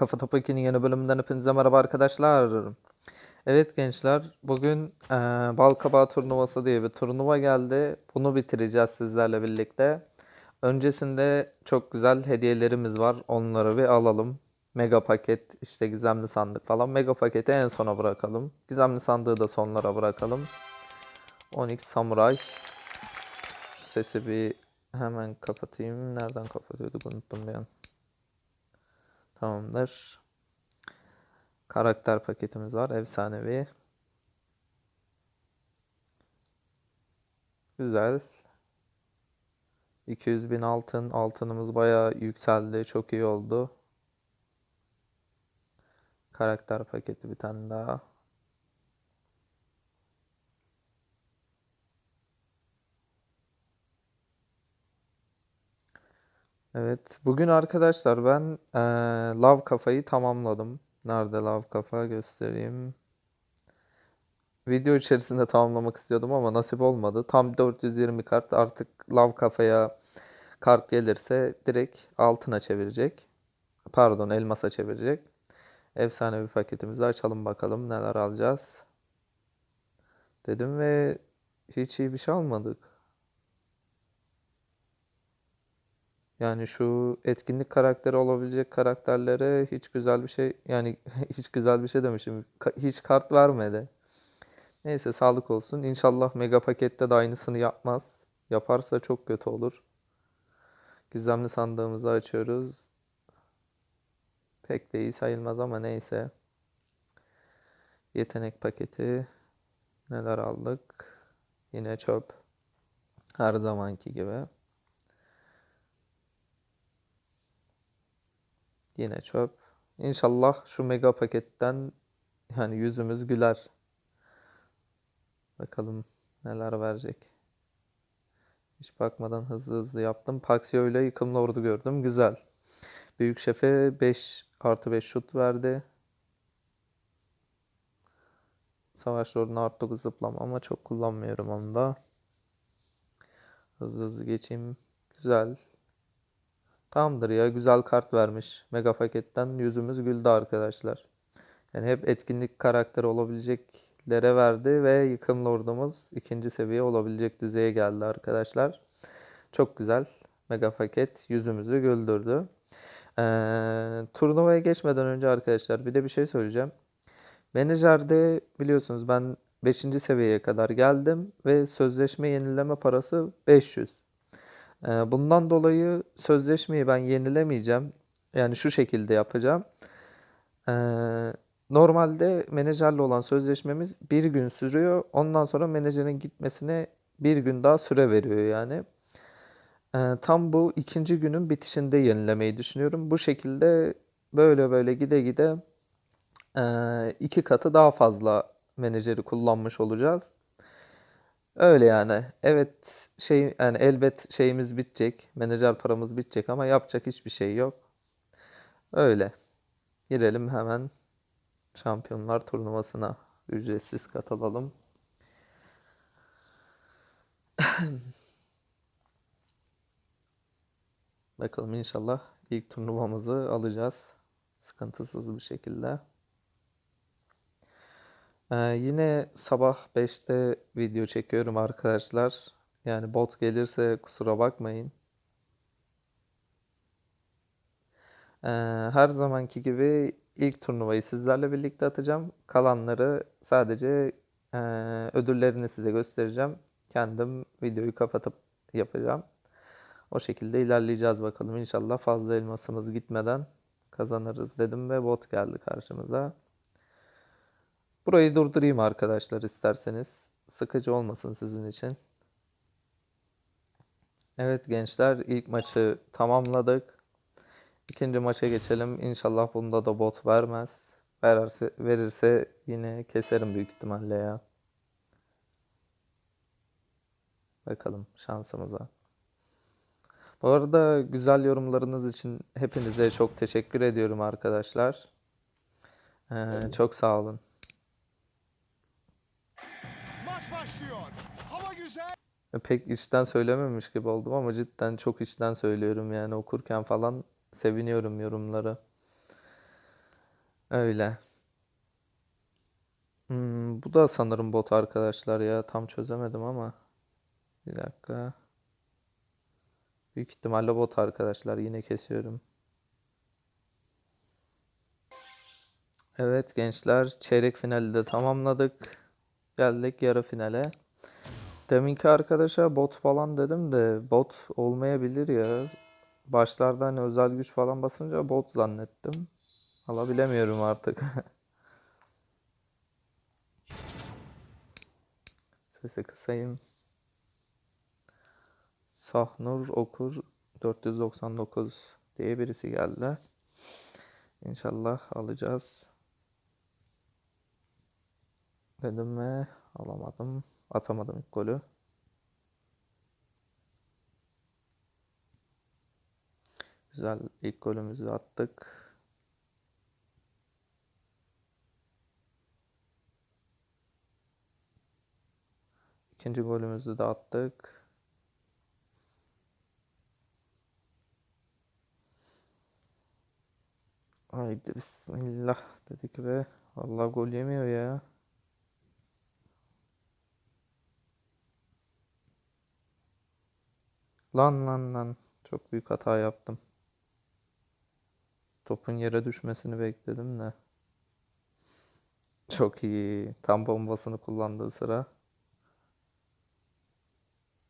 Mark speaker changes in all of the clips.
Speaker 1: Kafa Topu 2'nin yeni bölümünden hepinize merhaba arkadaşlar. Evet gençler, bugün eee Balkabağı turnuvası diye bir turnuva geldi. Bunu bitireceğiz sizlerle birlikte. Öncesinde çok güzel hediyelerimiz var. Onları bir alalım. Mega paket, işte gizemli sandık falan. Mega paketi en sona bırakalım. Gizemli sandığı da sonlara bırakalım. Onyx Samurai. Şu Sesi bir hemen kapatayım. Nereden kapatıyorduk unuttum bir an. Tamamdır. Karakter paketimiz var. Efsanevi. Güzel. 200 bin altın. Altınımız bayağı yükseldi. Çok iyi oldu. Karakter paketi bir tane daha. Evet. Bugün arkadaşlar ben eee Lav Kafa'yı tamamladım. Nerede Lav Kafa göstereyim. Video içerisinde tamamlamak istiyordum ama nasip olmadı. Tam 420 kart artık Lav Kafa'ya kart gelirse direkt altına çevirecek. Pardon elmasa çevirecek. Efsane bir paketimizi açalım bakalım neler alacağız. Dedim ve hiç iyi bir şey almadık. Yani şu etkinlik karakteri olabilecek karakterlere hiç güzel bir şey yani hiç güzel bir şey demişim. Hiç kart vermedi. Neyse sağlık olsun. İnşallah mega pakette de aynısını yapmaz. Yaparsa çok kötü olur. Gizemli sandığımızı açıyoruz. Pek de iyi sayılmaz ama neyse. Yetenek paketi. Neler aldık? Yine çöp. Her zamanki gibi. Yine çöp. İnşallah şu mega paketten yani yüzümüz güler. Bakalım neler verecek. Hiç bakmadan hızlı hızlı yaptım. Paxio ile yıkımlı ordu gördüm. Güzel. Büyük şefe 5 artı 5 şut verdi. Savaş orduna artı 9 zıplama ama çok kullanmıyorum onu da. Hızlı hızlı geçeyim. Güzel. Tamamdır ya güzel kart vermiş. Mega paketten yüzümüz güldü arkadaşlar. Yani hep etkinlik karakteri olabileceklere verdi ve yıkım lordumuz ikinci seviye olabilecek düzeye geldi arkadaşlar. Çok güzel. Mega paket yüzümüzü güldürdü. Ee, turnuvaya geçmeden önce arkadaşlar bir de bir şey söyleyeceğim. Menajerde biliyorsunuz ben 5. seviyeye kadar geldim ve sözleşme yenileme parası 500. Ee, Bundan dolayı sözleşmeyi ben yenilemeyeceğim. Yani şu şekilde yapacağım. Ee, normalde menajerle olan sözleşmemiz bir gün sürüyor. Ondan sonra menajerin gitmesine bir gün daha süre veriyor yani. Ee, tam bu ikinci günün bitişinde yenilemeyi düşünüyorum. Bu şekilde böyle böyle gide gide iki katı daha fazla menajeri kullanmış olacağız. Öyle yani. Evet şey yani elbet şeyimiz bitecek. Menajer paramız bitecek ama yapacak hiçbir şey yok. Öyle. Girelim hemen Şampiyonlar Turnuvası'na. Ücretsiz katılalım. Bakalım inşallah ilk turnuvamızı alacağız. Sıkıntısız bir şekilde. Ee, yine sabah 5'te video çekiyorum arkadaşlar. Yani bot gelirse kusura bakmayın. Ee, her zamanki gibi ilk turnuvayı sizlerle birlikte atacağım. Kalanları sadece e, ödüllerini size göstereceğim. Kendim videoyu kapatıp yapacağım. O şekilde ilerleyeceğiz bakalım. İnşallah fazla elmasımız gitmeden kazanırız dedim ve bot geldi karşımıza. Burayı durdurayım arkadaşlar isterseniz. Sıkıcı olmasın sizin için. Evet gençler ilk maçı tamamladık. İkinci maça geçelim. İnşallah bunda da bot vermez. Verirse, verirse yine keserim büyük ihtimalle ya. Bakalım şansımıza. Bu arada güzel yorumlarınız için hepinize çok teşekkür ediyorum arkadaşlar. Ee, çok sağ olun. Pek içten söylememiş gibi oldum ama cidden çok içten söylüyorum yani okurken falan seviniyorum yorumları. Öyle. Hmm, bu da sanırım bot arkadaşlar ya. Tam çözemedim ama. Bir dakika. Büyük ihtimalle bot arkadaşlar. Yine kesiyorum. Evet gençler çeyrek finali de tamamladık. Geldik yarı finale. Deminki arkadaşa bot falan dedim de bot olmayabilir ya. Başlarda hani özel güç falan basınca bot zannettim. Valla bilemiyorum artık. Sesi kısayım. Sahnur Okur 499 diye birisi geldi. İnşallah alacağız. Dedim mi? Alamadım. Atamadım ilk golü. Güzel ilk golümüzü attık. İkinci golümüzü de attık. Haydi bismillah dedik ve vallahi gol yemiyor ya. Lan lan lan. Çok büyük hata yaptım. Topun yere düşmesini bekledim de. Çok iyi. Tam bombasını kullandığı sıra.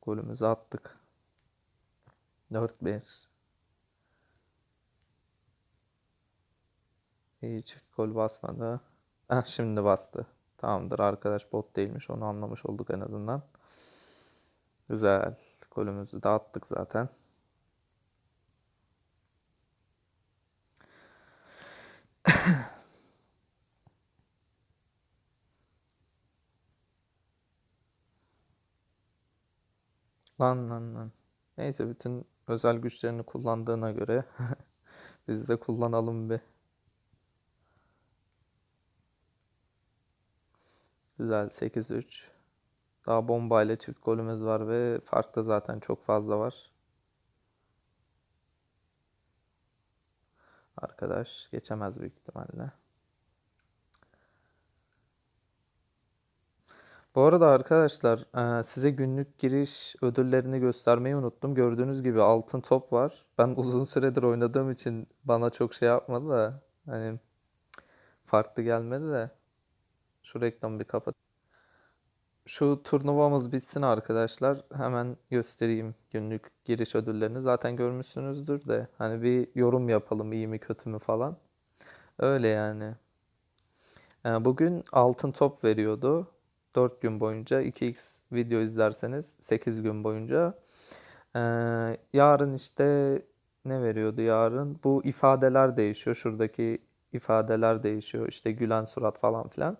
Speaker 1: Golümüzü attık. 4-1. İyi çift gol basmadı. Ah şimdi bastı. Tamamdır arkadaş bot değilmiş onu anlamış olduk en azından. Güzel. Golümüzü de attık zaten. Lan lan lan. Neyse bütün özel güçlerini kullandığına göre biz de kullanalım bir. Güzel 8-3. Daha bomba ile çift golümüz var ve fark da zaten çok fazla var. Arkadaş geçemez büyük ihtimalle. Bu arada arkadaşlar e, size günlük giriş ödüllerini göstermeyi unuttum. Gördüğünüz gibi altın top var. Ben uzun süredir oynadığım için bana çok şey yapmadı da hani farklı gelmedi de şu reklamı bir kapat. Şu turnuvamız bitsin arkadaşlar. Hemen göstereyim günlük giriş ödüllerini. Zaten görmüşsünüzdür de hani bir yorum yapalım iyi mi kötü mü falan. Öyle yani. Ee, Bugün altın top veriyordu. 4 gün boyunca 2x video izlerseniz 8 gün boyunca. Ee, yarın işte ne veriyordu yarın? Bu ifadeler değişiyor. Şuradaki ifadeler değişiyor. İşte gülen surat falan filan.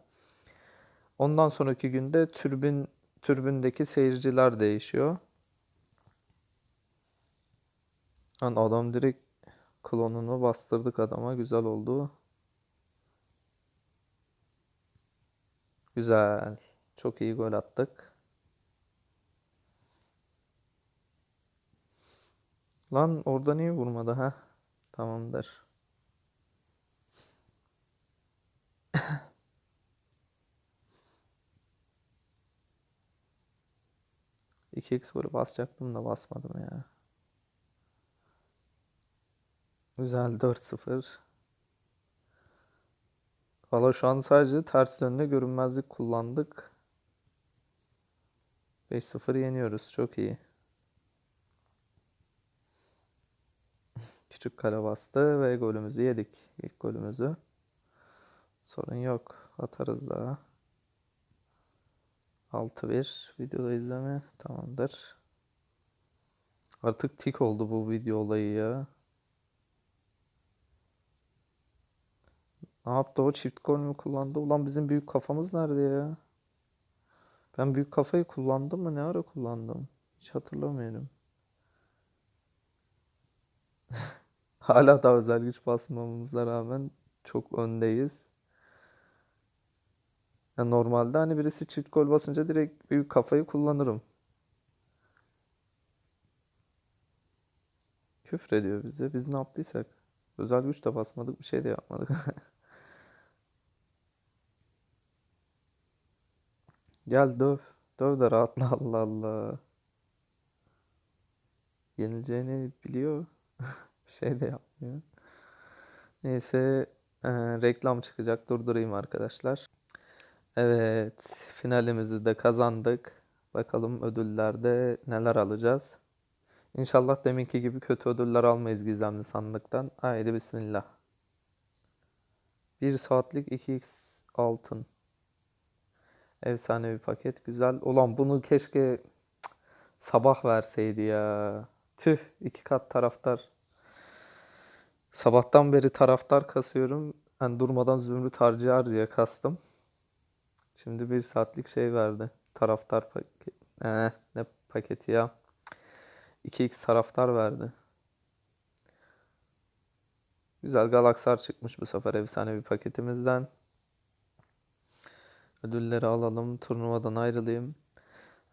Speaker 1: Ondan sonraki günde türbün türbündeki seyirciler değişiyor. Lan adam direkt klonunu bastırdık adama. Güzel oldu. Güzel. Çok iyi gol attık. Lan orada niye vurmadı ha? Tamamdır. İki x golü basacaktım da basmadım ya. Güzel 4-0. Valla şu an sadece ters yönde görünmezlik kullandık. 5-0 yeniyoruz. Çok iyi. Küçük kale bastı ve golümüzü yedik. İlk golümüzü. Sorun yok. Atarız daha. 6-1. Videoda izleme. Tamamdır. Artık tik oldu bu video olayı ya. Ne yaptı o çift gol mü kullandı? Ulan bizim büyük kafamız nerede ya? Ben büyük kafayı kullandım mı? Ne ara kullandım? Hiç hatırlamıyorum. Hala da özel güç basmamamıza rağmen çok öndeyiz. Yani normalde hani birisi çift gol basınca direkt büyük kafayı kullanırım. Küfür ediyor bize. Biz ne yaptıysak. Özel güç de basmadık. Bir şey de yapmadık. Gel döv. Döv de rahatla Allah Allah. Yenileceğini biliyor. bir şey de yapmıyor. Neyse e, reklam çıkacak durdurayım arkadaşlar. Evet, finalimizi de kazandık. Bakalım ödüllerde neler alacağız. İnşallah deminki gibi kötü ödüller almayız gizemli sandıktan. Haydi bismillah. 1 saatlik 2x altın. Efsane bir paket. Güzel. Ulan bunu keşke sabah verseydi ya. Tüh. iki kat taraftar. Sabahtan beri taraftar kasıyorum. Ben durmadan zümrüt harcı harcıya kastım. Şimdi bir saatlik şey verdi. Taraftar paket. Ee, ne paketi ya? 2x taraftar verdi. Güzel Galaksar çıkmış bu sefer efsane bir paketimizden. Ödülleri alalım. Turnuvadan ayrılayım.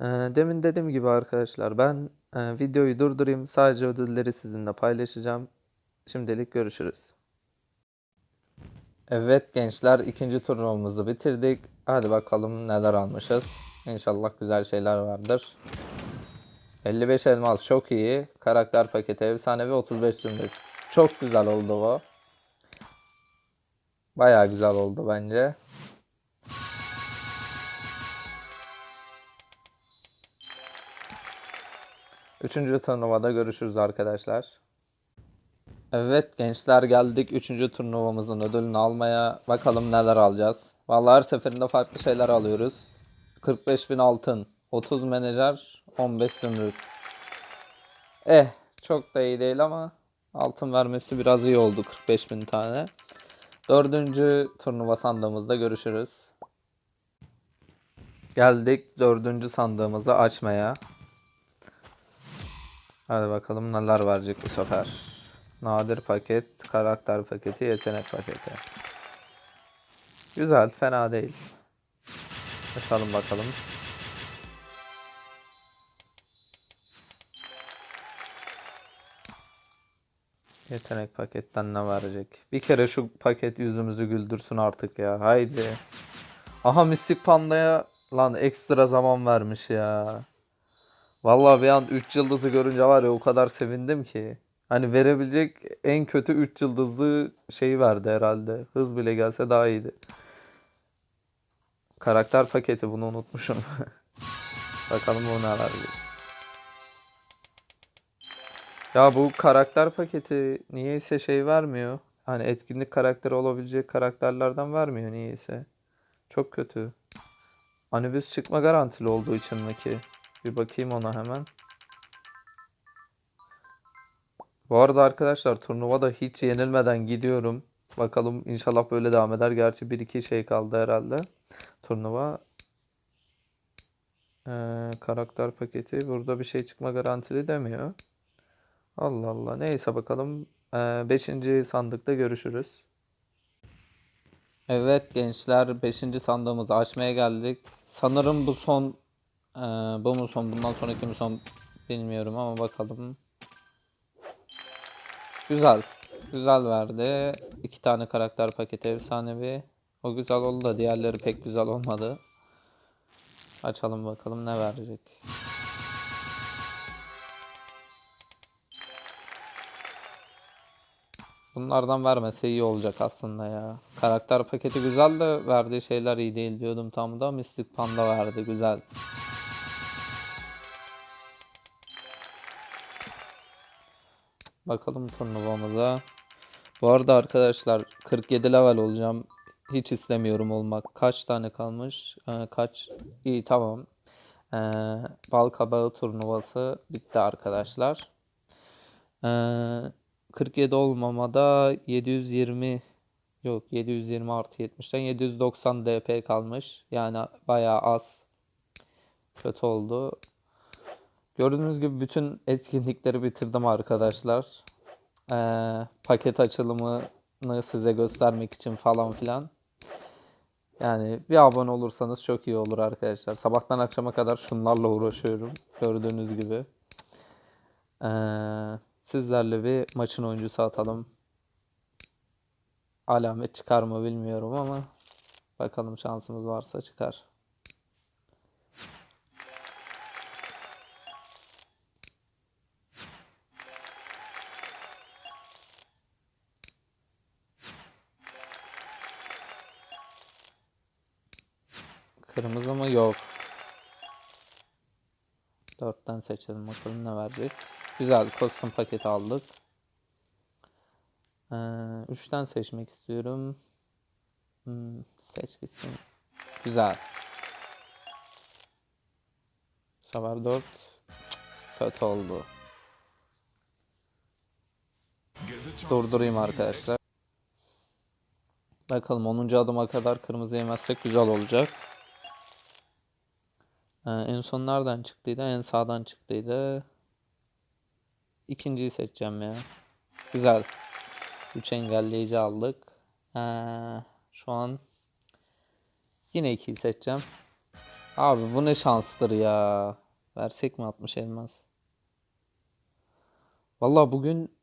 Speaker 1: Ee, demin dediğim gibi arkadaşlar ben e, videoyu durdurayım. Sadece ödülleri sizinle paylaşacağım. Şimdilik görüşürüz. Evet gençler ikinci turnuvamızı bitirdik. Hadi bakalım neler almışız. İnşallah güzel şeyler vardır. 55 elmas çok iyi. Karakter paketi efsane ve 35 zümrüt. Çok güzel oldu bu. Bayağı güzel oldu bence. Üçüncü turnuvada görüşürüz arkadaşlar. Evet gençler geldik. Üçüncü turnuvamızın ödülünü almaya. Bakalım neler alacağız. Vallahi her seferinde farklı şeyler alıyoruz. 45 bin altın, 30 menajer, 15 zümrüt. Eh çok da iyi değil ama altın vermesi biraz iyi oldu 45 bin tane. Dördüncü turnuva sandığımızda görüşürüz. Geldik dördüncü sandığımızı açmaya. Hadi bakalım neler verecek bu sefer. Nadir paket, karakter paketi, yetenek paketi. Güzel, fena değil. Açalım bakalım. Yetenek paketten ne verecek? Bir kere şu paket yüzümüzü güldürsün artık ya. Haydi. Aha Mistik Panda'ya lan ekstra zaman vermiş ya. Vallahi bir an 3 yıldızı görünce var ya o kadar sevindim ki. Hani verebilecek en kötü 3 yıldızlı şeyi verdi herhalde. Hız bile gelse daha iyiydi. Karakter paketi bunu unutmuşum. Bakalım bu ne verecek. Ya bu karakter paketi niyeyse şey vermiyor. Hani etkinlik karakteri olabilecek karakterlerden vermiyor niyeyse. Çok kötü. Anubis çıkma garantili olduğu için mi ki? Bir bakayım ona hemen. Bu arada arkadaşlar turnuvada hiç yenilmeden gidiyorum. Bakalım inşallah böyle devam eder. Gerçi 1-2 şey kaldı herhalde. Turnuva. Ee, karakter paketi. Burada bir şey çıkma garantili demiyor. Allah Allah. Neyse bakalım. 5. sandıkta görüşürüz. Evet gençler 5. sandığımızı açmaya geldik. Sanırım bu son ee, bu mu son bundan sonraki mi son bilmiyorum ama bakalım. Güzel. Güzel verdi. İki tane karakter paketi efsanevi. O güzel oldu da diğerleri pek güzel olmadı. Açalım bakalım ne verecek. Bunlardan vermese iyi olacak aslında ya. Karakter paketi güzel de verdiği şeyler iyi değil diyordum tam da. Mystic Panda verdi güzel. Bakalım turnuvamıza. Bu arada arkadaşlar 47 level olacağım. Hiç istemiyorum olmak. Kaç tane kalmış? Ee, kaç? İyi tamam. Ee, bal kabağı turnuvası bitti arkadaşlar. Ee, 47 olmamada 720 yok 720 artı 70'ten 790 DP kalmış. Yani bayağı az. Kötü oldu. Gördüğünüz gibi bütün etkinlikleri bitirdim arkadaşlar. Ee, paket açılımını size göstermek için falan filan. Yani bir abone olursanız çok iyi olur arkadaşlar. Sabahtan akşama kadar şunlarla uğraşıyorum. Gördüğünüz gibi. Ee, sizlerle bir maçın oyuncusu atalım. Alamet çıkar mı bilmiyorum ama bakalım şansımız varsa çıkar. Kırmızı mı? Yok. Dörtten seçelim bakalım ne verecek. Güzel kostüm paketi aldık. Ee, üçten seçmek istiyorum. Hmm, seç gitsin. Güzel. Bu sefer dört. Cık, Kötü oldu. Durdurayım arkadaşlar. Bakalım 10. adıma kadar kırmızı yemezsek güzel olacak. Ee, en son nereden çıktıydı? En sağdan çıktıydı. İkinciyi seçeceğim ya. Güzel. 3 engelleyici aldık. Ee, şu an yine 2'yi seçeceğim. Abi bu ne şanstır ya. Versek mi 60 elmas? Vallahi bugün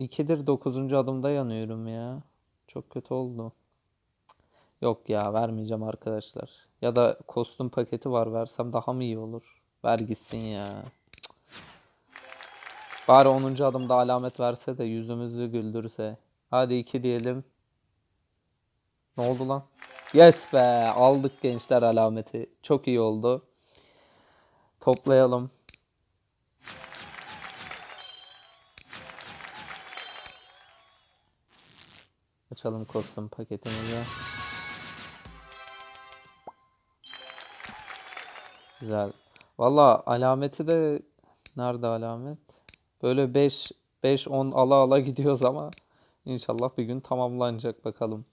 Speaker 1: 2'dir 9. adımda yanıyorum ya. Çok kötü oldu. Yok ya vermeyeceğim arkadaşlar. Ya da kostüm paketi var versem daha mı iyi olur? Ver gitsin ya. Bari 10. adımda alamet verse de yüzümüzü güldürse. Hadi 2 diyelim. Ne oldu lan? Yes be aldık gençler alameti. Çok iyi oldu. Toplayalım. Açalım kostüm paketimizi. Güzel. Valla alameti de nerede alamet? Böyle 5 5 10 ala ala gidiyoruz ama inşallah bir gün tamamlanacak bakalım.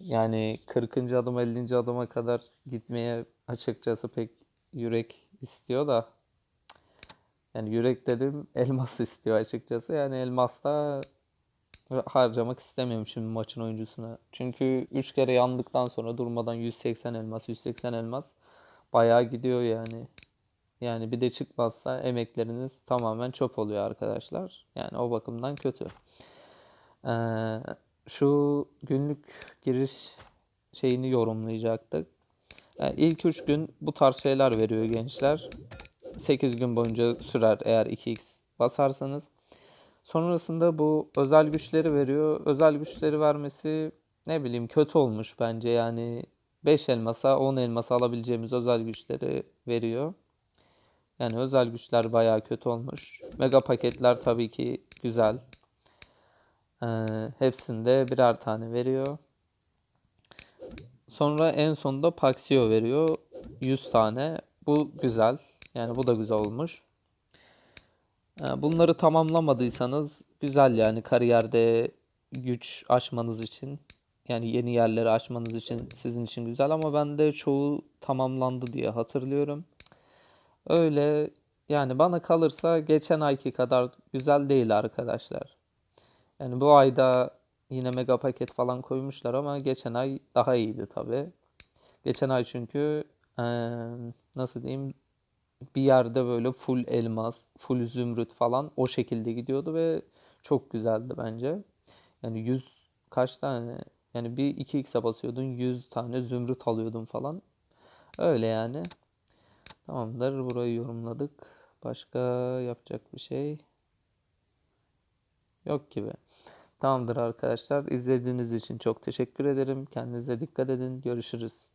Speaker 1: Yani 40. adım 50. adıma kadar gitmeye açıkçası pek yürek istiyor da yani yürek dedim elmas istiyor açıkçası. Yani elmas da harcamak istemiyorum şimdi maçın oyuncusuna. Çünkü 3 kere yandıktan sonra durmadan 180 elmas 180 elmas bayağı gidiyor yani. Yani bir de çıkmazsa emekleriniz tamamen çöp oluyor arkadaşlar. Yani o bakımdan kötü. Ee, şu günlük giriş şeyini yorumlayacaktık. Ee, ilk 3 gün bu tarz şeyler veriyor gençler. 8 gün boyunca sürer eğer 2x basarsanız. Sonrasında bu özel güçleri veriyor. Özel güçleri vermesi ne bileyim kötü olmuş bence. Yani 5 elmasa 10 elmasa alabileceğimiz özel güçleri veriyor. Yani özel güçler bayağı kötü olmuş. Mega paketler tabii ki güzel. Ee, hepsinde birer tane veriyor. Sonra en sonunda Paxio veriyor. 100 tane. Bu güzel. Yani bu da güzel olmuş. Ee, Bunları tamamlamadıysanız güzel yani kariyerde güç aşmanız için yani yeni yerleri aşmanız için sizin için güzel ama bende çoğu tamamlandı diye hatırlıyorum. Öyle yani bana kalırsa geçen ayki kadar güzel değil arkadaşlar. Yani bu ayda yine mega paket falan koymuşlar ama geçen ay daha iyiydi tabii. Geçen ay çünkü eee, nasıl diyeyim bir yerde böyle full elmas, full zümrüt falan o şekilde gidiyordu ve çok güzeldi bence. Yani 100 kaç tane yani bir 2x'e basıyordun 100 tane zümrüt alıyordun falan. Öyle yani. Tamamdır burayı yorumladık. Başka yapacak bir şey yok gibi. Tamamdır arkadaşlar. İzlediğiniz için çok teşekkür ederim. Kendinize dikkat edin. Görüşürüz.